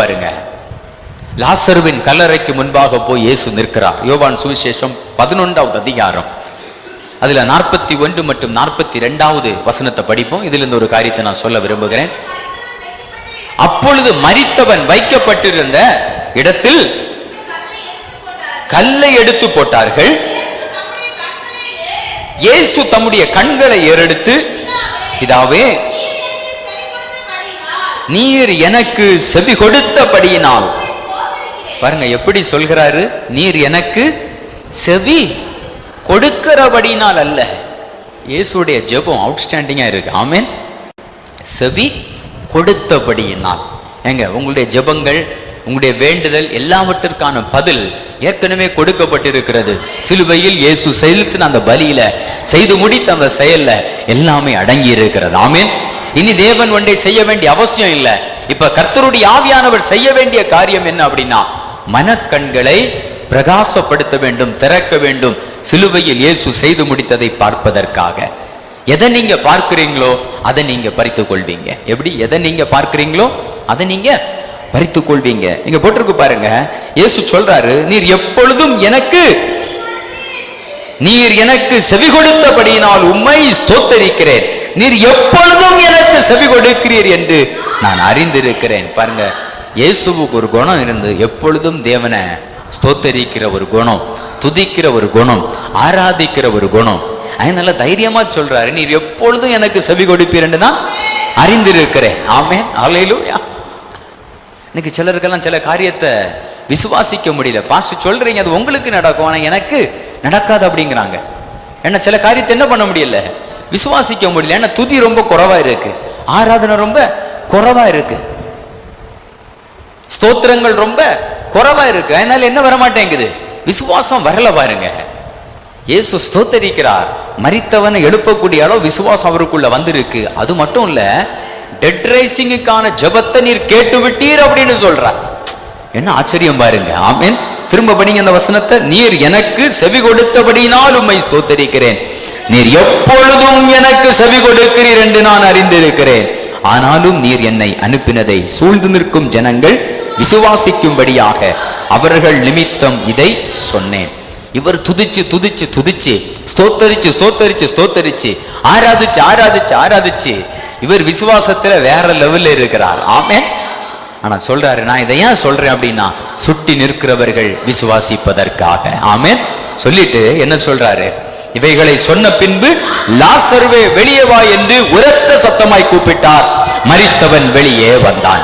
பாருங்க. லாசருவின் கல்லறைக்கு முன்பாக போய் இயேசு நிற்கிறார். யோவான் சுவிசேஷம் பதினொன்றாவது அதிகாரம். அதுல நாற்பத்தி ஒன்று மற்றும் நாற்பத்தி ரெண்டாவது வசனத்தை படிப்போம். இதிலிருந்து ஒரு காரியத்தை நான் சொல்ல விரும்புகிறேன். அப்பொழுது மரித்தவன் வைக்கப்பட்டிருந்த இடத்தில் கல்லை எடுத்து போட்டார்கள். இயேசு தம்முடைய கண்களை ஏறெடுத்து இதாவே நீர் எனக்கு செவி கொடுத்தபடியினால். பாருங்க எப்படி சொல்கிறாரு? நீர் எனக்கு செவி கொடுக்கிறபடினால் அல்ல. இயேசுடைய ஜெபம் அவுட்ஸ்டாண்டிங்கா இருக்கு. ஆமேன். செவி கொடுத்தபடியினால். ஏங்க உங்களுடைய ஜெபங்கள் உங்களுடைய வேண்டுதல் எல்லாவற்றிற்கான பதில் ஏற்கனவே கொடுக்கப்பட்டிருக்கிறது. சிலுவையில் இயேசு செலுத்தின அந்த பலியில செய்து முடித்த அந்த செயல்ல எல்லாமே அடங்கி இருக்கிறது ஆமேன். இனி தேவன் ஒன்றை செய்ய வேண்டிய அவசியம் இல்லை. இப்ப கர்த்தருடைய ஆவியானவர் செய்ய வேண்டிய காரியம் என்ன அப்படின்னா மனக்கண்களை பிரகாசப்படுத்த வேண்டும் திறக்க வேண்டும். சிலுவையில் இயேசு செய்து முடித்ததை பார்ப்பதற்காக. எதை நீங்க பார்க்கிறீங்களோ அதை நீங்க பறித்து கொள்வீங்க. எப்படி? எதை நீங்க பார்க்கிறீங்களோ அதை நீங்க பறித்து கொள்வீங்க. நீங்க போட்டிருக்கு பாருங்க. இயேசு சொல்றாரு நீர் எப்பொழுதும் எனக்கு நீர் எனக்கு செவி கொடுத்தபடியினால் உம்மை ஸ்தோத்தரிக்கிறேன். நீர் எப்பொழுதும் எனக்கு செவி கொடுக்கிறீர் என்று நான் அறிந்திருக்கிறேன். பாருங்க இயேசுவுக்கு ஒரு குணம் இருந்து எப்பொழுதும் தேவனை ஸ்தோத்தரிக்கிற ஒரு குணம் துதிக்கிற ஒரு குணம் ஆராதிக்கிற ஒரு குணம். அதனால தைரியமா சொல்றாரு நீர் எப்பொழுதும் எனக்கு செவி கொடுப்பீர் என்று நான் அறிந்திருக்கிறேன். ஆமேன் அலையிலூயா இன்னைக்கு சிலருக்கெல்லாம் சில காரியத்தை விசுவாசிக்க முடியல. பாஸ்ட் சொல்றீங்க அது உங்களுக்கு நடக்கும் ஆனா எனக்கு நடக்காது அப்படிங்கிறாங்க. ஏன்னா சில காரியத்தை என்ன பண்ண முடியல? விசுவாசிக்க முடியல. ஏன்னா துதி ரொம்ப குறைவா இருக்கு. ஆராதனை ரொம்ப குறைவா இருக்கு. ஸ்தோத்திரங்கள் ரொம்ப குறைவா இருக்கு. அதனால என்ன வர மாட்டேங்குது விசுவாசம் வரல பாருங்க. இயேசு ஸ்தோத்தரிக்கிறார். மறித்தவனை எழுப்பக்கூடிய அளவு விசுவாசம் அவருக்குள்ள வந்திருக்கு. அது மட்டும் இல்ல டெட் ரைசிங்குக்கான ஜெபத்தை நீர் கேட்டு விட்டீர் அப்படின்னு சொல்றார். என்ன ஆச்சரியம் பாருங்க. ஆமீன். திரும்ப படிங்க அந்த வசனத்தை. நீர் எனக்கு செவி கொடுத்தபடினால் உண்மை ஸ்தோத்தரிக்கிறேன். நீர் எப்பொழுதும் எனக்கு செவி கொடுக்கிறீர் என்று நான் அறிந்திருக்கிறேன். ஆனாலும் நீர் என்னை அனுப்பினதை சூழ்ந்து நிற்கும் ஜனங்கள் விசுவாசிக்கும்படியாக அவர்கள் நிமித்தம் இதை சொன்னேன். இவர் துதிச்சு துதிச்சு துதிச்சு ஸ்தோத்தரிச்சு ஸ்தோத்தரிச்சு ஸ்தோத்தரிச்சு ஆராதிச்சு ஆராதிச்சு ஆராதிச்சு. இவர் விசுவாசத்துல வேற லெவல்ல இருக்கிறார். ஆமே ஆனா சொல்றாரு நான் இதை ஏன் சொல்றேன் அப்படின்னா சுட்டி நிற்கிறவர்கள் விசுவாசிப்பதற்காக. ஆமே சொல்லிட்டு என்ன சொல்றாரு? இவைகளை சொன்ன பின்பு லாசர்வே வெளியே வா என்று உரத்த சத்தமாய் கூப்பிட்டார். மரித்தவன் வெளியே வந்தான்.